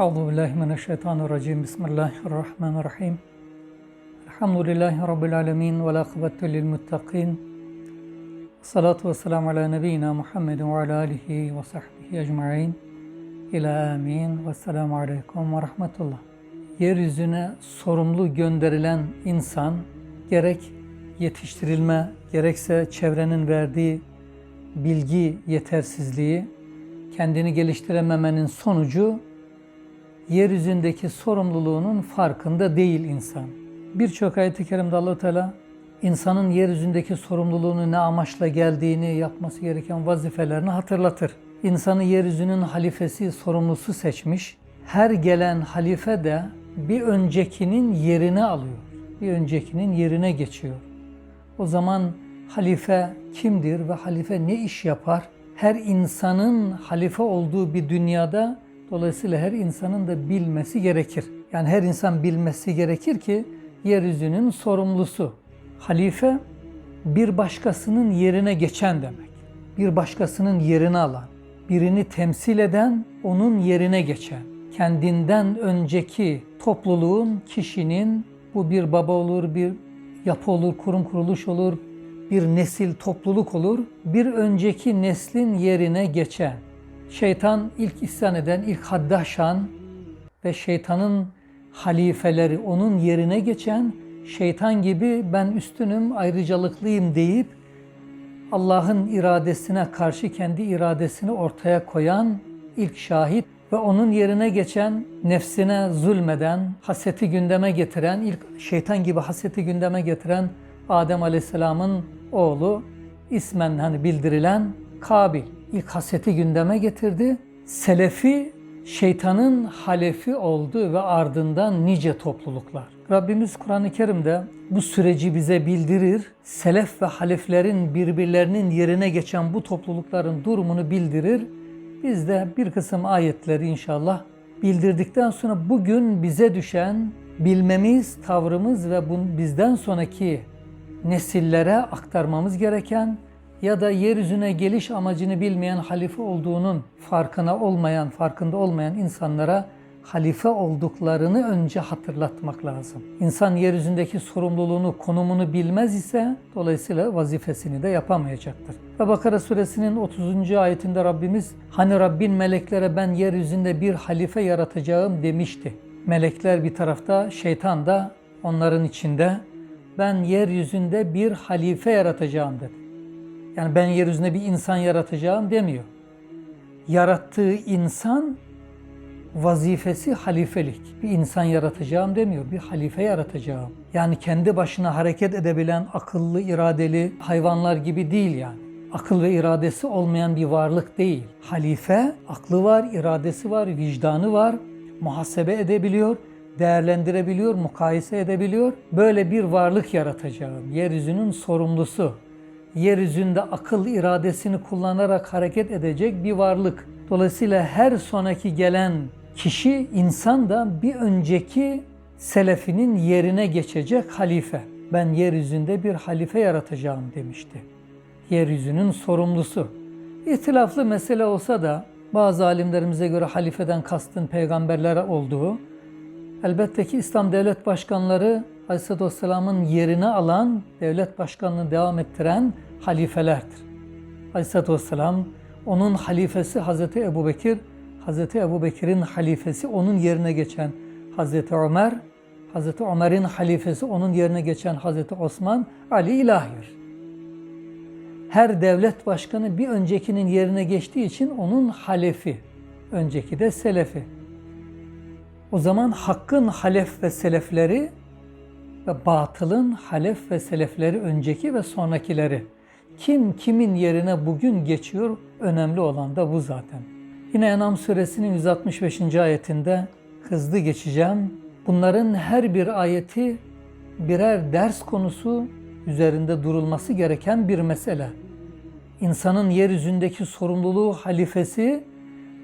Euzu billahi mineşşeytanirracim. Bismillahirrahmanirrahim. Elhamdülillahi rabbil alamin ve la akıbetu lil muttaqin. Salatu vesselamu ala nebiyyina Muhammedin ve ala alihi ve sahbihi ecmaîn. İlâ amin ve selamu aleyküm ve rahmetullah. Yeryüzüne sorumlu gönderilen insan gerek yetiştirilme gerekse çevrenin verdiği bilgi yetersizliği, kendini geliştirememenin sonucu yeryüzündeki sorumluluğunun farkında değil insan. Birçok ayet-i kerimde allah Teala insanın yeryüzündeki sorumluluğunu ne amaçla geldiğini, yapması gereken vazifelerini hatırlatır. İnsanı yeryüzünün halifesi, sorumlusu seçmiş. Her gelen halife de bir öncekinin yerine alıyor. Bir öncekinin yerine geçiyor. O zaman halife kimdir ve halife ne iş yapar? Her insanın halife olduğu bir dünyada dolayısıyla her insanın da bilmesi gerekir. Yani her insan bilmesi gerekir ki yeryüzünün sorumlusu. Halife bir başkasının yerine geçen demek. Bir başkasının yerini alan, birini temsil eden, onun yerine geçen. Kendinden önceki topluluğun, kişinin bu bir baba olur, bir yapı olur, kurum kuruluş olur, bir nesil, topluluk olur. Bir önceki neslin yerine geçen. Şeytan ilk isyan eden, ilk haddaşan ve şeytanın halifeleri onun yerine geçen, şeytan gibi ben üstünüm, ayrıcalıklıyım deyip Allah'ın iradesine karşı kendi iradesini ortaya koyan ilk şahit ve onun yerine geçen, nefsine zulmeden, haseti gündeme getiren, ilk şeytan gibi haseti gündeme getiren Adem Aleyhisselam'ın oğlu ismen hani bildirilen Kabil. İlk haseti gündeme getirdi. Selefi şeytanın halefi oldu ve ardından nice topluluklar. Rabbimiz Kur'an-ı Kerim'de bu süreci bize bildirir. Selef ve haleflerin birbirlerinin yerine geçen bu toplulukların durumunu bildirir. Biz de bir kısım ayetleri inşallah bildirdikten sonra bugün bize düşen bilmemiz, tavrımız ve bizden sonraki nesillere aktarmamız gereken ya da yeryüzüne geliş amacını bilmeyen halife olduğunun farkına olmayan, farkında olmayan insanlara halife olduklarını önce hatırlatmak lazım. İnsan yeryüzündeki sorumluluğunu, konumunu bilmez ise dolayısıyla vazifesini de yapamayacaktır. Ve Bakara suresinin 30. ayetinde Rabbimiz hani Rabbin meleklere ben yeryüzünde bir halife yaratacağım demişti. Melekler bir tarafta, şeytan da onların içinde ben yeryüzünde bir halife yaratacağım dedi. Yani ben yeryüzünde bir insan yaratacağım demiyor. Yarattığı insan vazifesi halifelik. Bir insan yaratacağım demiyor, bir halife yaratacağım. Yani kendi başına hareket edebilen akıllı, iradeli hayvanlar gibi değil yani. Akıl ve iradesi olmayan bir varlık değil. Halife, aklı var, iradesi var, vicdanı var, muhasebe edebiliyor, değerlendirebiliyor, mukayese edebiliyor. Böyle bir varlık yaratacağım. Yeryüzünün sorumlusu. Yeryüzünde akıl iradesini kullanarak hareket edecek bir varlık. Dolayısıyla her sonraki gelen kişi, insan da bir önceki selefinin yerine geçecek halife. Ben yeryüzünde bir halife yaratacağım demişti. Yeryüzünün sorumlusu. İhtilaflı mesele olsa da bazı alimlerimize göre halifeden kastın peygamberlere olduğu, elbette ki İslam devlet başkanları Aleyhisselatü Vesselam'ın yerini alan, devlet başkanlığını devam ettiren halifelerdir. Aleyhisselatü Vesselam, onun halifesi Hazreti Ebu Bekir, Hazreti Ebu Bekir'in halifesi onun yerine geçen Hazreti Ömer, Hazreti Ömer'in halifesi onun yerine geçen Hazreti Osman, Ali ilahir. Her devlet başkanı bir öncekinin yerine geçtiği için onun halefi, önceki de selefi. O zaman hakkın halef ve selefleri ve batılın halef ve selefleri önceki ve sonrakileri. Kim kimin yerine bugün geçiyor önemli olan da bu zaten. Yine Enam suresinin 165. ayetinde hızlı geçeceğim. Bunların her bir ayeti birer ders konusu üzerinde durulması gereken bir mesele. İnsanın yeryüzündeki sorumluluğu halifesi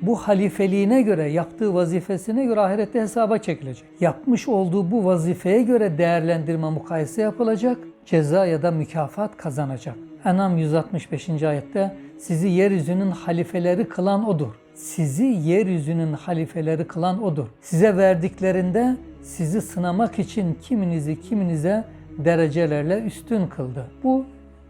bu halifeliğine göre, yaptığı vazifesine göre ahirette hesaba çekilecek. Yapmış olduğu bu vazifeye göre değerlendirme mukayese yapılacak, ceza ya da mükafat kazanacak. Enam 165. ayette sizi yeryüzünün halifeleri kılan odur. sizi yeryüzünün halifeleri kılan odur. Size verdiklerinde sizi sınamak için kiminizi kiminize derecelerle üstün kıldı. Bu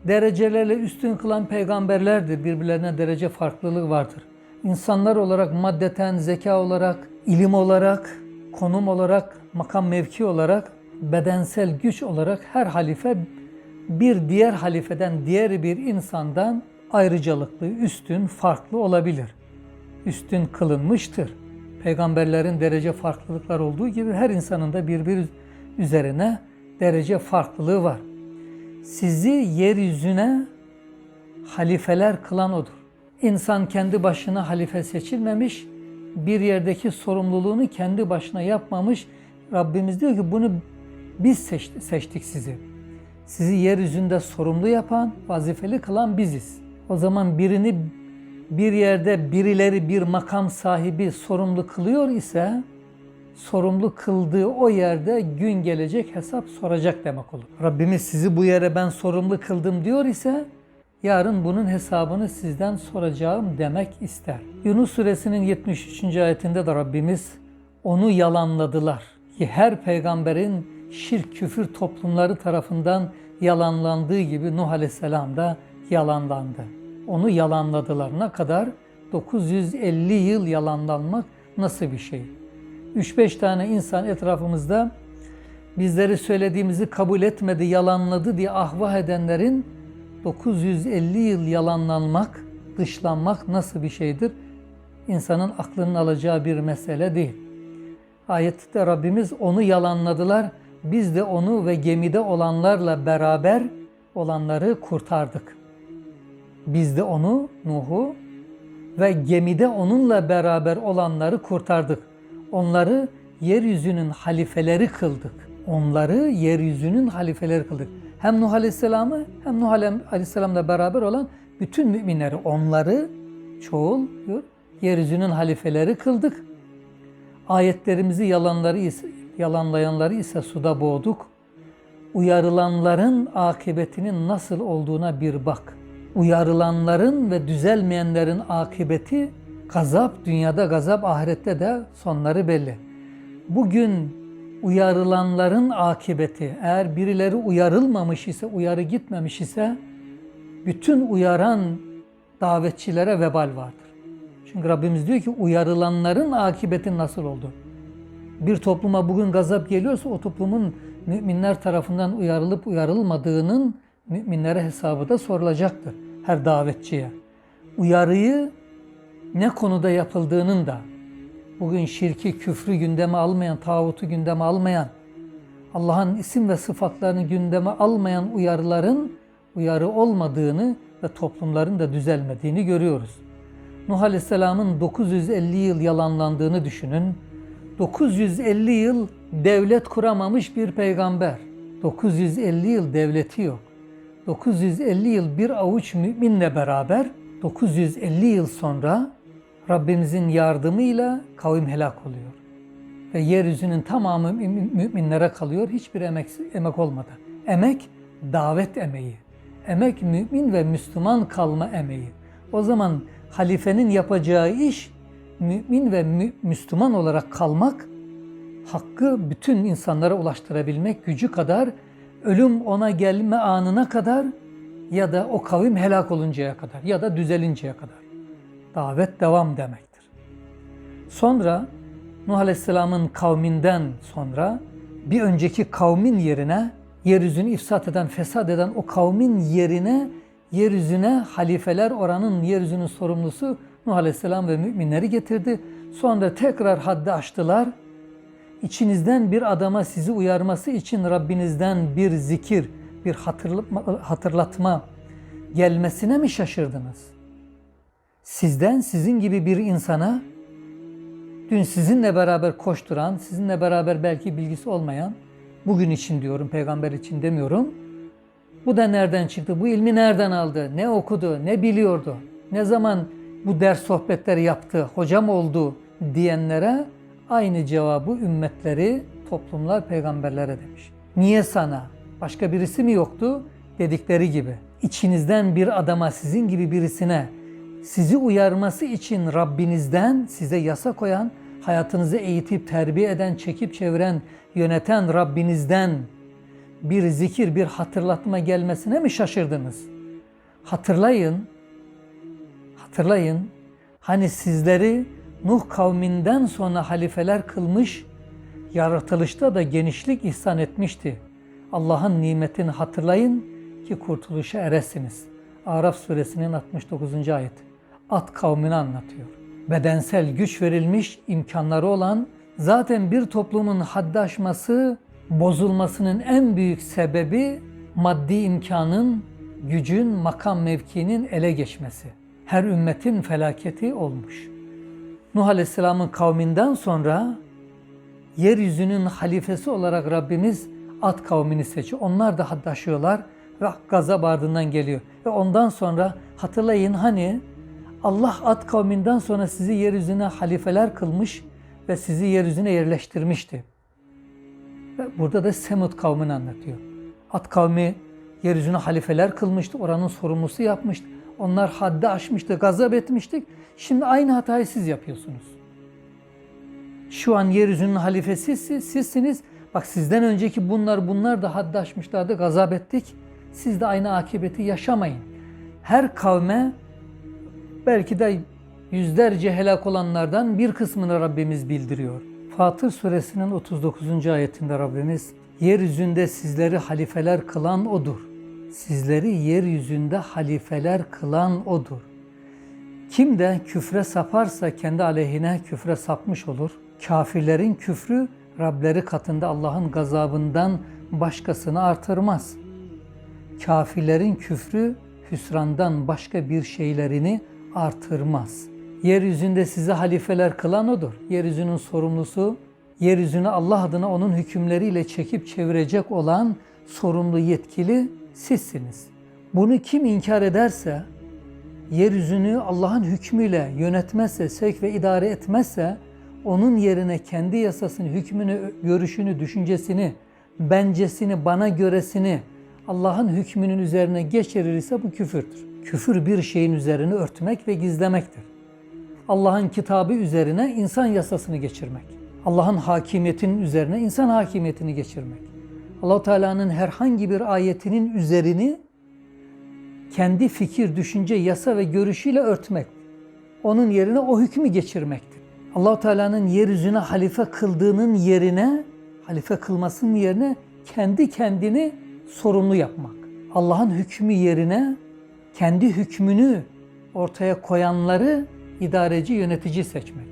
derecelerle üstün kılan peygamberlerdir. Birbirlerine derece farklılığı vardır. İnsanlar olarak, maddeten, zeka olarak, ilim olarak, konum olarak, makam mevki olarak, bedensel güç olarak her halife bir diğer halifeden, diğer bir insandan ayrıcalıklı, üstün, farklı olabilir. Üstün kılınmıştır. Peygamberlerin derece farklılıklar olduğu gibi her insanın da birbiri üzerine derece farklılığı var. Sizi yeryüzüne halifeler kılan odur. İnsan kendi başına halife seçilmemiş, bir yerdeki sorumluluğunu kendi başına yapmamış. Rabbimiz diyor ki bunu biz seçti, seçtik sizi. Sizi yeryüzünde sorumlu yapan, vazifeli kılan biziz. O zaman birini bir yerde birileri bir makam sahibi sorumlu kılıyor ise sorumlu kıldığı o yerde gün gelecek hesap soracak demek olur. Rabbimiz sizi bu yere ben sorumlu kıldım diyor ise yarın bunun hesabını sizden soracağım demek ister. Yunus suresinin 73. ayetinde de Rabbimiz onu yalanladılar. Ki her peygamberin şirk küfür toplumları tarafından yalanlandığı gibi Nuh Aleyhisselam da yalanlandı. Onu yalanladılar. Ne kadar? 950 yıl yalanlanmak nasıl bir şey? 3-5 tane insan etrafımızda bizleri söylediğimizi kabul etmedi, yalanladı diye ahvah edenlerin 950 yıl yalanlanmak, dışlanmak nasıl bir şeydir? İnsanın aklının alacağı bir mesele değil. Ayette Rabbimiz onu yalanladılar. Biz de onu ve gemide olanlarla beraber olanları kurtardık. Biz de onu, Nuh'u ve gemide onunla beraber olanları kurtardık. Onları yeryüzünün halifeleri kıldık. Onları yeryüzünün halifeleri kıldık. Hem Nuh Aleyhisselam'ı hem Nuh Aleyhisselam'la beraber olan bütün müminleri onları çoğul diyor, yeryüzünün halifeleri kıldık. Ayetlerimizi yalanları ise, yalanlayanları ise suda boğduk. Uyarılanların akıbetinin nasıl olduğuna bir bak. Uyarılanların ve düzelmeyenlerin akıbeti gazap, dünyada gazap, ahirette de sonları belli. Bugün uyarılanların akıbeti, eğer birileri uyarılmamış ise, uyarı gitmemiş ise, bütün uyaran davetçilere vebal vardır. Çünkü Rabbimiz diyor ki uyarılanların akıbeti nasıl oldu? Bir topluma bugün gazap geliyorsa o toplumun müminler tarafından uyarılıp uyarılmadığının müminlere hesabı da sorulacaktır her davetçiye. Uyarıyı ne konuda yapıldığının da bugün şirki, küfrü gündeme almayan, tağutu gündeme almayan, Allah'ın isim ve sıfatlarını gündeme almayan uyarıların uyarı olmadığını ve toplumların da düzelmediğini görüyoruz. Nuh Aleyhisselam'ın 950 yıl yalanlandığını düşünün. 950 yıl devlet kuramamış bir peygamber. 950 yıl devleti yok. 950 yıl bir avuç müminle beraber 950 yıl sonra Rabbimizin yardımıyla kavim helak oluyor. Ve yeryüzünün tamamı müminlere kalıyor. Hiçbir emek, emek olmadı. Emek davet emeği. Emek mümin ve Müslüman kalma emeği. O zaman halifenin yapacağı iş mümin ve mü Müslüman olarak kalmak, hakkı bütün insanlara ulaştırabilmek gücü kadar, ölüm ona gelme anına kadar ya da o kavim helak oluncaya kadar ya da düzelinceye kadar. Davet devam demektir. Sonra Nuh Aleyhisselam'ın kavminden sonra bir önceki kavmin yerine yeryüzünü ifsat eden, fesat eden o kavmin yerine yeryüzüne halifeler oranın yeryüzünün sorumlusu Nuh Aleyhisselam ve müminleri getirdi. Sonra tekrar haddi aştılar. İçinizden bir adama sizi uyarması için Rabbinizden bir zikir, bir hatırlatma gelmesine mi şaşırdınız? Sizden sizin gibi bir insana dün sizinle beraber koşturan, sizinle beraber belki bilgisi olmayan, bugün için diyorum, peygamber için demiyorum. Bu da nereden çıktı? Bu ilmi nereden aldı? Ne okudu? Ne biliyordu? Ne zaman bu ders sohbetleri yaptı? Hocam oldu diyenlere aynı cevabı ümmetleri, toplumlar peygamberlere demiş. Niye sana? Başka birisi mi yoktu? Dedikleri gibi. İçinizden bir adama, sizin gibi birisine sizi uyarması için Rabbinizden size yasa koyan, hayatınızı eğitip terbiye eden, çekip çeviren, yöneten Rabbinizden bir zikir, bir hatırlatma gelmesine mi şaşırdınız? Hatırlayın, hatırlayın. Hani sizleri Nuh kavminden sonra halifeler kılmış, yaratılışta da genişlik ihsan etmişti. Allah'ın nimetini hatırlayın ki kurtuluşa eresiniz. Araf suresinin 69. ayet. At kavmini anlatıyor. Bedensel güç verilmiş, imkanları olan, zaten bir toplumun haddi aşması, bozulmasının en büyük sebebi maddi imkanın, gücün, makam mevkinin ele geçmesi. Her ümmetin felaketi olmuş. Nuh Aleyhisselam'ın kavminden sonra yeryüzünün halifesi olarak Rabbimiz At kavmini seçiyor. Onlar da haddaşıyorlar ve gazap ardından geliyor. Ve ondan sonra hatırlayın hani Allah At kavminden sonra sizi yeryüzüne halifeler kılmış ve sizi yeryüzüne yerleştirmişti. Ve burada da Semud kavmini anlatıyor. At kavmi yeryüzüne halifeler kılmıştı, oranın sorumlusu yapmıştı. Onlar haddi aşmıştı, gazap etmiştik. Şimdi aynı hatayı siz yapıyorsunuz. Şu an yeryüzünün halifesi siz, sizsiniz. Bak sizden önceki bunlar bunlar da haddi aşmışlardı, gazap ettik. Siz de aynı akıbeti yaşamayın. Her kavme belki de yüzlerce helak olanlardan bir kısmını Rabbimiz bildiriyor. Fatır suresinin 39. ayetinde Rabbimiz yeryüzünde sizleri halifeler kılan odur. Sizleri yeryüzünde halifeler kılan odur. Kim de küfre saparsa kendi aleyhine küfre sapmış olur. Kafirlerin küfrü Rableri katında Allah'ın gazabından başkasını artırmaz. Kafirlerin küfrü hüsrandan başka bir şeylerini artırmaz. Yeryüzünde sizi halifeler kılan odur. Yeryüzünün sorumlusu, yeryüzünü Allah adına onun hükümleriyle çekip çevirecek olan sorumlu yetkili sizsiniz. Bunu kim inkar ederse, yeryüzünü Allah'ın hükmüyle yönetmezse, sevk ve idare etmezse, onun yerine kendi yasasını, hükmünü, görüşünü, düşüncesini, bencesini, bana göresini Allah'ın hükmünün üzerine geçirirse bu küfürdür. Küfür bir şeyin üzerine örtmek ve gizlemektir. Allah'ın kitabı üzerine insan yasasını geçirmek. Allah'ın hakimiyetinin üzerine insan hakimiyetini geçirmek. allah Teala'nın herhangi bir ayetinin üzerini kendi fikir, düşünce, yasa ve görüşüyle örtmek. Onun yerine o hükmü geçirmektir. allah Teala'nın yeryüzüne halife kıldığının yerine, halife kılmasının yerine kendi kendini sorumlu yapmak. Allah'ın hükmü yerine kendi hükmünü ortaya koyanları idareci, yönetici seçmek.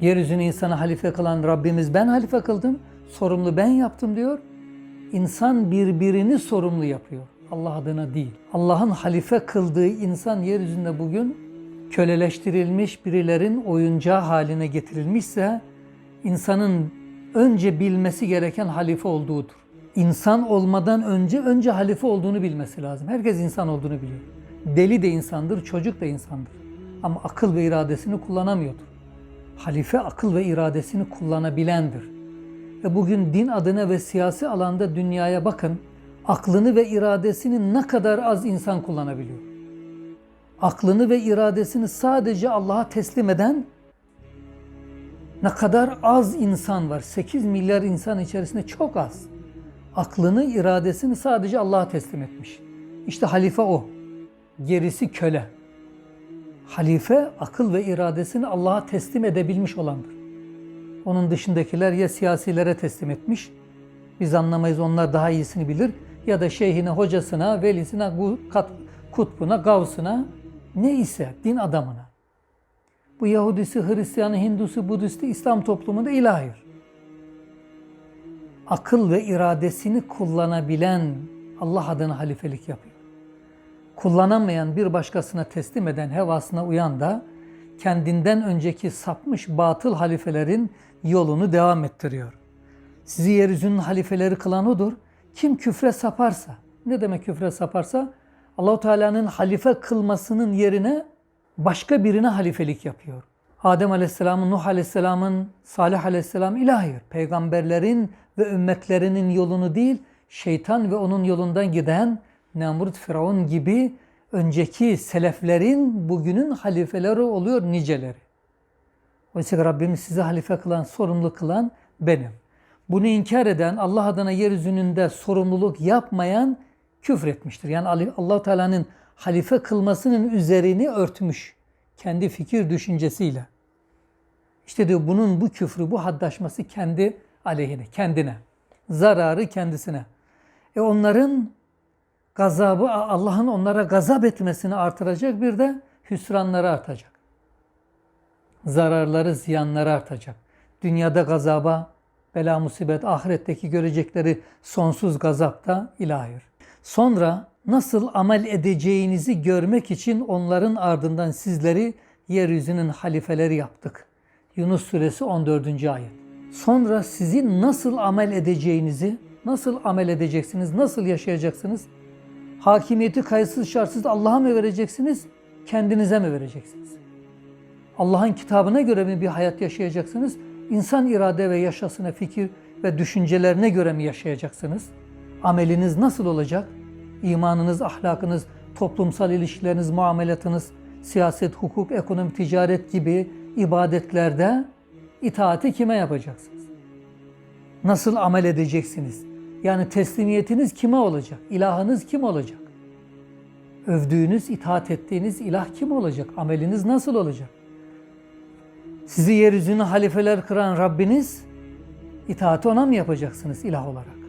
Yeryüzünü insana halife kılan Rabbimiz ben halife kıldım, sorumlu ben yaptım diyor. İnsan birbirini sorumlu yapıyor. Allah adına değil. Allah'ın halife kıldığı insan yeryüzünde bugün köleleştirilmiş birilerin oyuncağı haline getirilmişse insanın önce bilmesi gereken halife olduğudur. İnsan olmadan önce önce halife olduğunu bilmesi lazım. Herkes insan olduğunu biliyor. Deli de insandır, çocuk da insandır. Ama akıl ve iradesini kullanamıyordur. Halife akıl ve iradesini kullanabilendir. Ve bugün din adına ve siyasi alanda dünyaya bakın, aklını ve iradesini ne kadar az insan kullanabiliyor. Aklını ve iradesini sadece Allah'a teslim eden ne kadar az insan var. 8 milyar insan içerisinde çok az. Aklını, iradesini sadece Allah'a teslim etmiş. İşte halife o. Gerisi köle. Halife akıl ve iradesini Allah'a teslim edebilmiş olandır. Onun dışındakiler ya siyasilere teslim etmiş, biz anlamayız onlar daha iyisini bilir ya da şeyhine, hocasına, velisine, kutbuna, gavsına neyse din adamına. Bu Yahudisi, Hristiyanı, Hindusu, Budisti, İslam toplumunda ilahir. Akıl ve iradesini kullanabilen Allah adına halifelik yapıyor. Kullanamayan bir başkasına teslim eden hevasına uyan da kendinden önceki sapmış batıl halifelerin yolunu devam ettiriyor. Sizi yeryüzünün halifeleri kılan odur. Kim küfre saparsa, ne demek küfre saparsa? Allahu Teala'nın halife kılmasının yerine başka birine halifelik yapıyor. Adem Aleyhisselam'ın, Nuh Aleyhisselam'ın, Salih Aleyhisselam ilahir. Peygamberlerin ve ümmetlerinin yolunu değil, şeytan ve onun yolundan giden Nemrut, Firavun gibi önceki seleflerin bugünün halifeleri oluyor niceleri. Oysa Rabbimiz sizi halife kılan, sorumlu kılan benim. Bunu inkar eden, Allah adına yeryüzünde sorumluluk yapmayan küfretmiştir. Yani allah Teala'nın halife kılmasının üzerini örtmüş. Kendi fikir düşüncesiyle. İşte diyor bunun bu küfrü, bu haddaşması kendi aleyhine, kendine. Zararı kendisine. E onların gazabı, Allah'ın onlara gazap etmesini artıracak bir de hüsranları artacak. Zararları, ziyanları artacak. Dünyada gazaba, bela musibet, ahiretteki görecekleri sonsuz gazapta ilahir. Sonra nasıl amel edeceğinizi görmek için onların ardından sizleri yeryüzünün halifeleri yaptık. Yunus suresi 14. ayet. Sonra sizin nasıl amel edeceğinizi, nasıl amel edeceksiniz, nasıl yaşayacaksınız? Hakimiyeti kayıtsız şartsız Allah'a mı vereceksiniz, kendinize mi vereceksiniz? Allah'ın kitabına göre mi bir hayat yaşayacaksınız? İnsan irade ve yaşasına, fikir ve düşüncelerine göre mi yaşayacaksınız? Ameliniz nasıl olacak? İmanınız, ahlakınız, toplumsal ilişkileriniz, muamelatınız, siyaset, hukuk, ekonomi, ticaret gibi ibadetlerde itaati kime yapacaksınız? Nasıl amel edeceksiniz? Yani teslimiyetiniz kime olacak? İlahınız kim olacak? Övdüğünüz, itaat ettiğiniz ilah kim olacak? Ameliniz nasıl olacak? Sizi yeryüzünü halifeler kıran Rabbiniz, itaati ona mı yapacaksınız ilah olarak?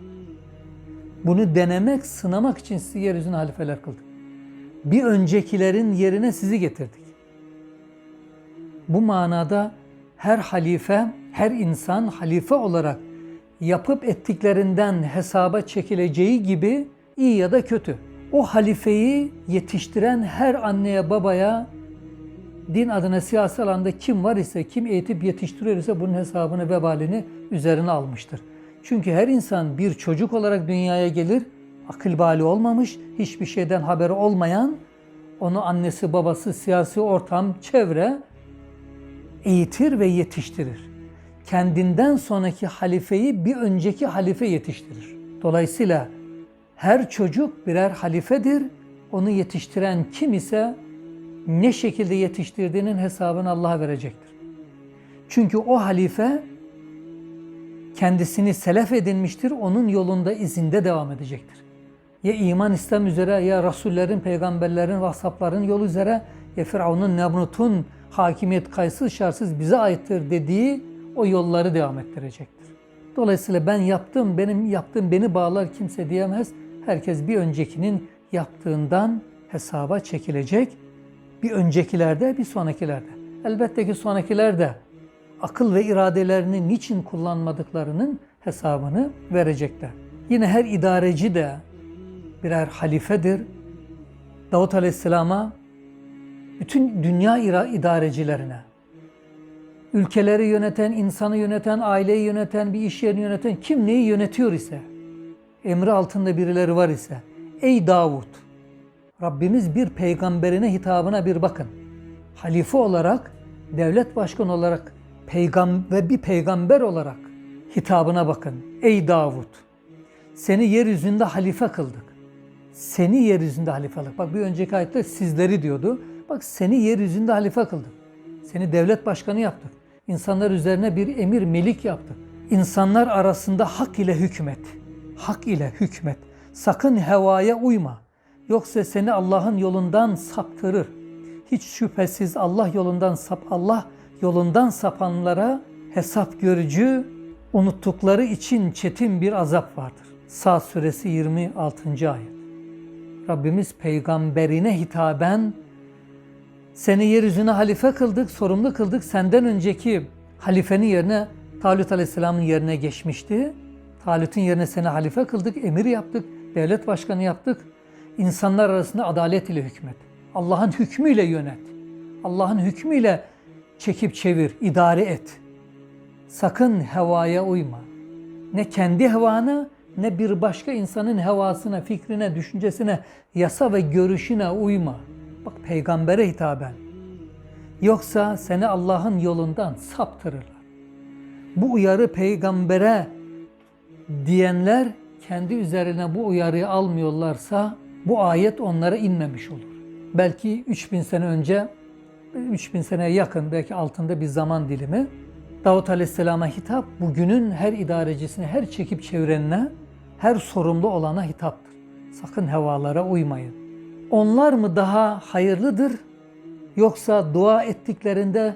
Bunu denemek, sınamak için sizi yeryüzünü halifeler kıldık. Bir öncekilerin yerine sizi getirdik. Bu manada her halife, her insan halife olarak yapıp ettiklerinden hesaba çekileceği gibi iyi ya da kötü. O halifeyi yetiştiren her anneye babaya din adına siyasi alanda kim var ise, kim eğitip yetiştiriyor ise bunun hesabını, vebalini üzerine almıştır. Çünkü her insan bir çocuk olarak dünyaya gelir, akıl bali olmamış, hiçbir şeyden haberi olmayan, onu annesi, babası, siyasi ortam, çevre eğitir ve yetiştirir. Kendinden sonraki halifeyi bir önceki halife yetiştirir. Dolayısıyla her çocuk birer halifedir. Onu yetiştiren kim ise ne şekilde yetiştirdiğinin hesabını Allah'a verecektir. Çünkü o halife kendisini selef edinmiştir, onun yolunda izinde devam edecektir. Ya iman İslam üzere ya Rasullerin, peygamberlerin, vasapların yolu üzere ya Firavun'un, Nemrut'un hakimiyet kayıtsız şartsız bize aittir dediği o yolları devam ettirecektir. Dolayısıyla ben yaptım, benim yaptığım beni bağlar kimse diyemez. Herkes bir öncekinin yaptığından hesaba çekilecek. Bir öncekilerde, bir sonrakilerde. Elbette ki sonrakiler de akıl ve iradelerini niçin kullanmadıklarının hesabını verecekler. Yine her idareci de birer halifedir. Davut Aleyhisselam'a bütün dünya idarecilerine, ülkeleri yöneten, insanı yöneten, aileyi yöneten, bir iş yerini yöneten, kim neyi yönetiyor ise, emri altında birileri var ise, ey Davut, Rabbimiz bir peygamberine hitabına bir bakın. Halife olarak, devlet başkanı olarak, peygam ve bir peygamber olarak hitabına bakın. Ey Davut, seni yeryüzünde halife kıldık. Seni yeryüzünde halife kıldık. Bak bir önceki ayette sizleri diyordu. Bak seni yeryüzünde halife kıldık. Seni devlet başkanı yaptık. İnsanlar üzerine bir emir melik yaptık. İnsanlar arasında hak ile hükmet. Hak ile hükmet. Sakın hevaya uyma. Yoksa seni Allah'ın yolundan saptırır. Hiç şüphesiz Allah yolundan sap Allah yolundan sapanlara hesap görücü unuttukları için çetin bir azap vardır. Saat suresi 26. ayet. Rabbimiz peygamberine hitaben seni yeryüzüne halife kıldık, sorumlu kıldık. Senden önceki halifenin yerine Talut Aleyhisselam'ın yerine geçmişti. Talut'un yerine seni halife kıldık, emir yaptık, devlet başkanı yaptık. İnsanlar arasında adalet ile hükmet. Allah'ın hükmüyle yönet. Allah'ın hükmüyle çekip çevir, idare et. Sakın hevaya uyma. Ne kendi hevana ne bir başka insanın hevasına, fikrine, düşüncesine, yasa ve görüşüne uyma. Bak peygambere hitaben. Yoksa seni Allah'ın yolundan saptırırlar. Bu uyarı peygambere diyenler kendi üzerine bu uyarıyı almıyorlarsa bu ayet onlara inmemiş olur. belki 3000 sene önce 3000 seneye yakın belki altında bir zaman dilimi Davut Aleyhisselam'a hitap bugünün her idarecisine, her çekip çevirenine, her sorumlu olana hitaptır. Sakın hevalara uymayın. Onlar mı daha hayırlıdır yoksa dua ettiklerinde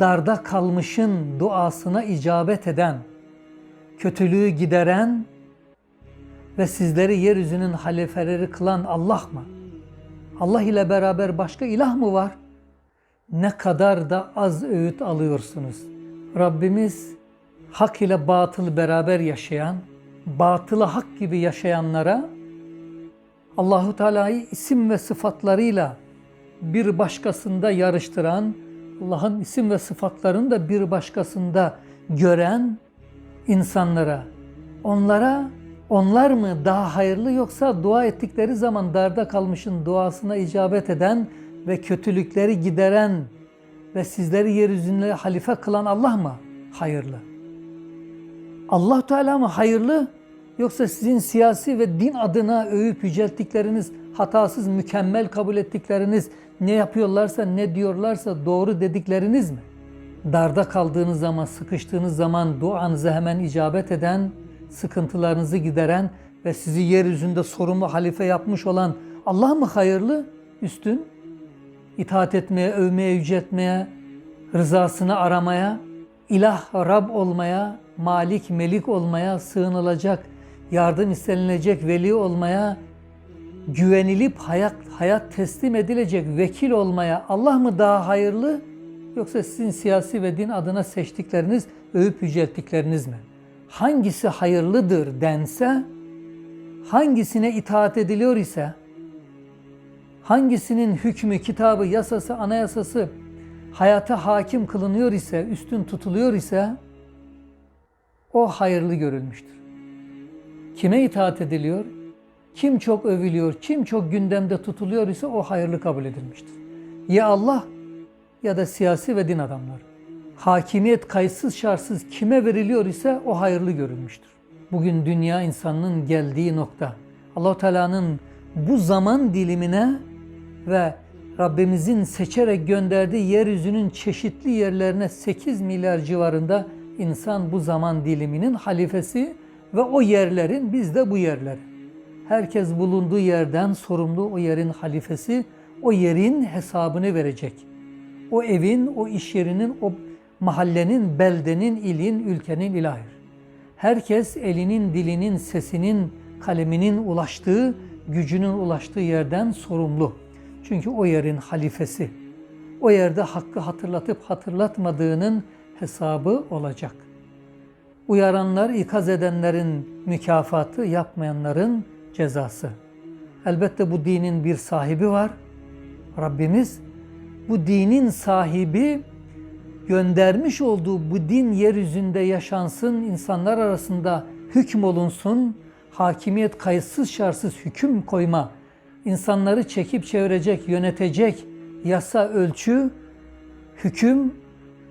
darda kalmışın duasına icabet eden, kötülüğü gideren ve sizleri yeryüzünün halifeleri kılan Allah mı? Allah ile beraber başka ilah mı var? Ne kadar da az öğüt alıyorsunuz. Rabbimiz hak ile batılı beraber yaşayan, batılı hak gibi yaşayanlara Allahu Teala'yı isim ve sıfatlarıyla bir başkasında yarıştıran, Allah'ın isim ve sıfatlarını da bir başkasında gören insanlara, onlara onlar mı daha hayırlı yoksa dua ettikleri zaman darda kalmışın duasına icabet eden ve kötülükleri gideren ve sizleri yeryüzünde halife kılan Allah mı hayırlı? Allah Teala mı hayırlı yoksa sizin siyasi ve din adına övüp yücelttikleriniz, hatasız mükemmel kabul ettikleriniz, ne yapıyorlarsa ne diyorlarsa doğru dedikleriniz mi? Darda kaldığınız zaman, sıkıştığınız zaman duanıza hemen icabet eden, sıkıntılarınızı gideren ve sizi yeryüzünde sorumlu halife yapmış olan Allah mı hayırlı, üstün? itaat etmeye, övmeye, yüceltmeye, rızasını aramaya, ilah, Rab olmaya, malik, melik olmaya, sığınılacak, yardım istenilecek veli olmaya, güvenilip hayat, hayat teslim edilecek vekil olmaya Allah mı daha hayırlı yoksa sizin siyasi ve din adına seçtikleriniz, övüp yücelttikleriniz mi? Hangisi hayırlıdır dense, hangisine itaat ediliyor ise, hangisinin hükmü, kitabı, yasası, anayasası hayata hakim kılınıyor ise, üstün tutuluyor ise o hayırlı görülmüştür. Kime itaat ediliyor? Kim çok övülüyor, kim çok gündemde tutuluyor ise o hayırlı kabul edilmiştir. Ya Allah ya da siyasi ve din adamları. Hakimiyet kayıtsız şartsız kime veriliyor ise o hayırlı görülmüştür. Bugün dünya insanının geldiği nokta. Allahu Teala'nın bu zaman dilimine ve Rabbimizin seçerek gönderdiği yeryüzünün çeşitli yerlerine 8 milyar civarında insan bu zaman diliminin halifesi ve o yerlerin biz de bu yerler. Herkes bulunduğu yerden sorumlu o yerin halifesi, o yerin hesabını verecek. O evin, o iş yerinin, o mahallenin, beldenin, ilin, ülkenin ilahir. Herkes elinin, dilinin, sesinin, kaleminin ulaştığı, gücünün ulaştığı yerden sorumlu. Çünkü o yerin halifesi. O yerde hakkı hatırlatıp hatırlatmadığının hesabı olacak. Uyaranlar, ikaz edenlerin mükafatı, yapmayanların cezası. Elbette bu dinin bir sahibi var. Rabbimiz bu dinin sahibi göndermiş olduğu bu din yeryüzünde yaşansın, insanlar arasında hüküm olunsun, hakimiyet kayıtsız şartsız hüküm koyma, insanları çekip çevirecek, yönetecek yasa, ölçü, hüküm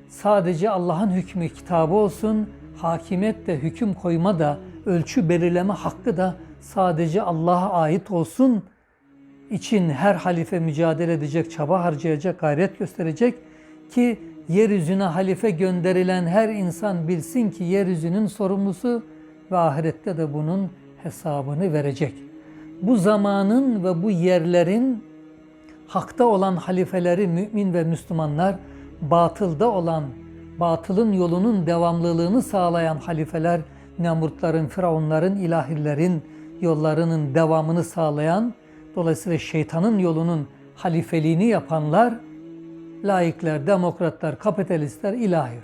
sadece Allah'ın hükmü kitabı olsun, hakimiyet de hüküm koyma da, ölçü belirleme hakkı da sadece Allah'a ait olsun için her halife mücadele edecek, çaba harcayacak, gayret gösterecek ki yeryüzüne halife gönderilen her insan bilsin ki yeryüzünün sorumlusu ve ahirette de bunun hesabını verecek. Bu zamanın ve bu yerlerin hakta olan halifeleri mümin ve Müslümanlar, batılda olan, batılın yolunun devamlılığını sağlayan halifeler, Nemrutların, Firavunların, ilahillerin yollarının devamını sağlayan, dolayısıyla şeytanın yolunun halifeliğini yapanlar, laikler, demokratlar, kapitalistler ilahir.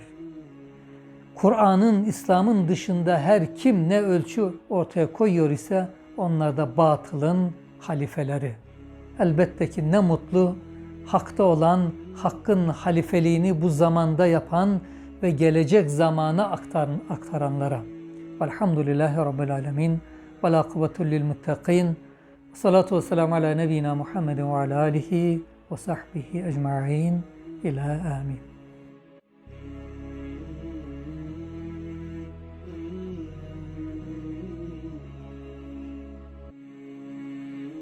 Kur'an'ın, İslam'ın dışında her kim ne ölçü ortaya koyuyor ise onlar da batılın halifeleri. Elbette ki ne mutlu hakta olan, hakkın halifeliğini bu zamanda yapan ve gelecek zamana aktaran, aktaranlara. Velhamdülillahi Rabbil Alemin. Ve la kuvvetul lil muttaqin. Salatu ve selamu ala nebina Muhammedin ve ala alihi ve sahbihi ecma'in. İlâ amin.